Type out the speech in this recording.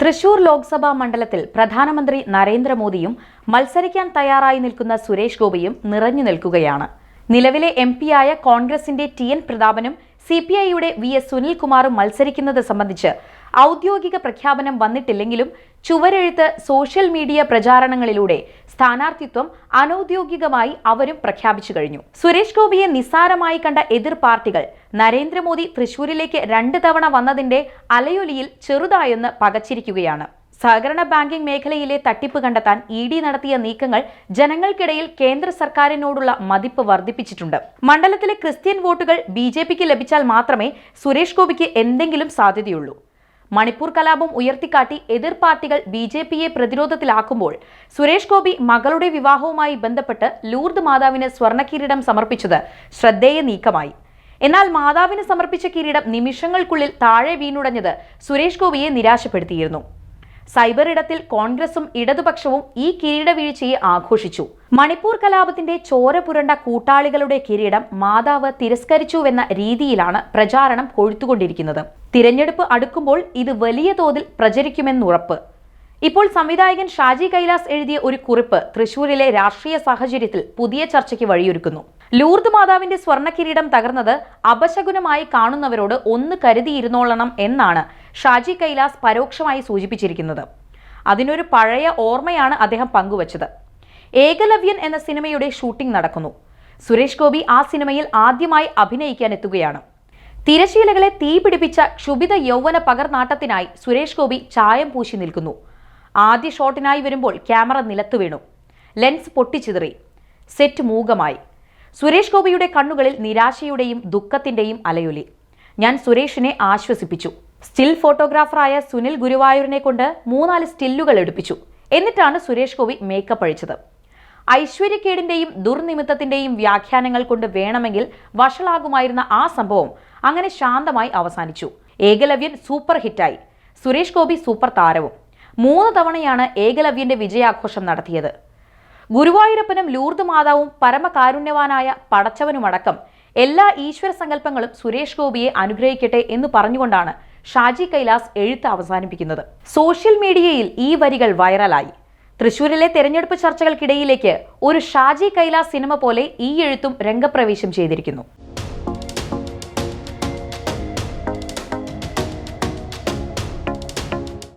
തൃശൂർ ലോക്സഭാ മണ്ഡലത്തിൽ പ്രധാനമന്ത്രി നരേന്ദ്രമോദിയും മത്സരിക്കാൻ തയ്യാറായി നിൽക്കുന്ന സുരേഷ് ഗോപിയും നിറഞ്ഞു നിൽക്കുകയാണ്. നിലവിലെ എം പിയായ കോൺഗ്രസിന്റെ ടി എൻ പ്രതാപനും സി പി ഐയുടെ വി എസ് സുനിൽകുമാറും മത്സരിക്കുന്നത് സംബന്ധിച്ച് ഔദ്യോഗിക പ്രഖ്യാപനം വന്നിട്ടില്ലെങ്കിലും ചുവരെഴുത്ത് സോഷ്യൽ മീഡിയ പ്രചാരണങ്ങളിലൂടെ സ്ഥാനാർത്ഥിത്വം അനൌദ്യോഗികമായി അവരും പ്രഖ്യാപിച്ചു കഴിഞ്ഞു. സുരേഷ് ഗോപിയെ നിസ്സാരമായി കണ്ട എതിർ പാർട്ടികൾ നരേന്ദ്രമോദി തൃശൂരിലേക്ക് രണ്ട് തവണ വന്നതിന്റെ അലയൊലിയിൽ ചെറുതായൊന്ന് പകച്ചിരിക്കുകയാണ്. സഹകരണ ബാങ്കിംഗ് മേഖലയിലെ തട്ടിപ്പ് കണ്ടെത്താൻ ഇ ഡി നടത്തിയ നീക്കങ്ങൾ ജനങ്ങൾക്കിടയിൽ കേന്ദ്ര സർക്കാരിനോടുള്ള മതിപ്പ് വർദ്ധിപ്പിച്ചിട്ടുണ്ട്. മണ്ഡലത്തിലെ ക്രിസ്ത്യൻ വോട്ടുകൾ ബി ലഭിച്ചാൽ മാത്രമേ സുരേഷ് ഗോപിക്ക് എന്തെങ്കിലും സാധ്യതയുള്ളൂ. മണിപ്പൂർ കലാപം ഉയർത്തിക്കാട്ടി എതിർ പാർട്ടികൾ ബി ജെ പിയെ പ്രതിരോധത്തിലാക്കുമ്പോൾ സുരേഷ് ഗോപി മകളുടെ വിവാഹവുമായി ബന്ധപ്പെട്ട് ലൂർദ് മാതാവിന് സ്വർണക്കിരീടം സമർപ്പിച്ചത് ശ്രദ്ധേയ നീക്കമായി. എന്നാൽ മാതാവിന് സമർപ്പിച്ച കിരീടം നിമിഷങ്ങൾക്കുള്ളിൽ താഴെ വീണുടഞ്ഞത് സുരേഷ് ഗോപിയെ നിരാശപ്പെടുത്തിയിരുന്നു. സൈബർ ഇടത്തിൽ കോൺഗ്രസും ഇടതുപക്ഷവും ഈ കിരീട വീഴ്ചയെ ആഘോഷിച്ചു. മണിപ്പൂർ കലാപത്തിന്റെ ചോര പുരണ്ട കൂട്ടാളികളുടെ കിരീടം മാതാവ് തിരസ്കരിച്ചുവെന്ന രീതിയിലാണ് പ്രചാരണം കൊഴുത്തുകൊണ്ടിരിക്കുന്നത്. തിരഞ്ഞെടുപ്പ് അടുക്കുമ്പോൾ ഇത് വലിയ തോതിൽ പ്രചരിക്കുമെന്നുറപ്പ്. ഇപ്പോൾ സംവിധായകൻ ഷാജി കൈലാസ് എഴുതിയ ഒരു കുറിപ്പ് തൃശൂരിലെ രാഷ്ട്രീയ സാഹചര്യത്തിൽ പുതിയ ചർച്ചയ്ക്ക് വഴിയൊരുക്കുന്നു. ലൂർദ് മാതാവിന്റെ സ്വർണ കിരീടം തകർന്നത് അപശകുനമായി കാണുന്നവരോട് ഒന്ന് കരുതിയിരുന്നോളണം എന്നാണ് ഷാജി കൈലാസ് പരോക്ഷമായി സൂചിപ്പിച്ചിരിക്കുന്നത്. അതിനൊരു പഴയ ഓർമ്മയാണ് അദ്ദേഹം പങ്കുവച്ചത്. ഏകലവ്യൻ എന്ന സിനിമയുടെ ഷൂട്ടിംഗ് നടക്കുന്നു. സുരേഷ് ഗോപി ആ സിനിമയിൽ ആദ്യമായി അഭിനയിക്കാൻ എത്തുകയാണ്. തിരശീലകളെ തീപിടിപ്പിച്ച ക്ഷുഭിത യൗവന പകർനാട്ടത്തിനായി സുരേഷ് ഗോപി ചായം പൂശി നിൽക്കുന്നു. ആദ്യ ഷോട്ടിനായി വരുമ്പോൾ ക്യാമറ നിലത്ത് വീണു. ലെൻസ് പൊട്ടിച്ചിതറി. സെറ്റ് മൂകമായി. സുരേഷ് ഗോപിയുടെ കണ്ണുകളിൽ നിരാശയുടെയും ദുഃഖത്തിന്റെയും അലയൊലി. ഞാൻ സുരേഷിനെ ആശ്വസിപ്പിച്ചു. സ്റ്റിൽ ഫോട്ടോഗ്രാഫറായ സുനിൽ ഗുരുവായൂരിനെ കൊണ്ട് മൂന്നാൽ സ്റ്റില്ലുകൾ എടുപ്പിച്ചു. എന്നിട്ടാണ് സുരേഷ് ഗോപി മേക്കപ്പ് അഴിച്ചത്. ഐശ്വര്യക്കേടിന്റെയും ദുർനിമിത്തത്തിന്റെയും വ്യാഖ്യാനങ്ങൾ കൊണ്ട് വേണമെങ്കിൽ വഷളാകുമായിരുന്ന ആ സംഭവം അങ്ങനെ ശാന്തമായി അവസാനിച്ചു. ഏകലവ്യൻ സൂപ്പർ ഹിറ്റായി സുരേഷ് ഗോപി സൂപ്പർ താരവും. മൂന്ന് തവണയാണ് ഏകലവ്യന്റെ വിജയാഘോഷം നടത്തിയത്. ഗുരുവായൂരപ്പനും ലൂർദ് മാതാവും പരമകാരുണ്യവാനായ പടച്ചവനുമടക്കം എല്ലാ ഈശ്വര സങ്കല്പങ്ങളും സുരേഷ് ഗോപിയെ അനുഗ്രഹിക്കട്ടെ എന്ന് പറഞ്ഞുകൊണ്ടാണ് ഷാജി കൈലാസ് എഴുത്ത് അവസാനിപ്പിക്കുന്നത്. സോഷ്യൽ മീഡിയയിൽ ഈ വരികൾ വൈറലായി. തൃശൂരിലെ തെരഞ്ഞെടുപ്പ് ചർച്ചകൾക്കിടയിലേക്ക് ഒരു ഷാജി കൈലാസ് സിനിമ പോലെ ഈ എഴുത്തും രംഗപ്രവേശം ചെയ്തിരിക്കുന്നു.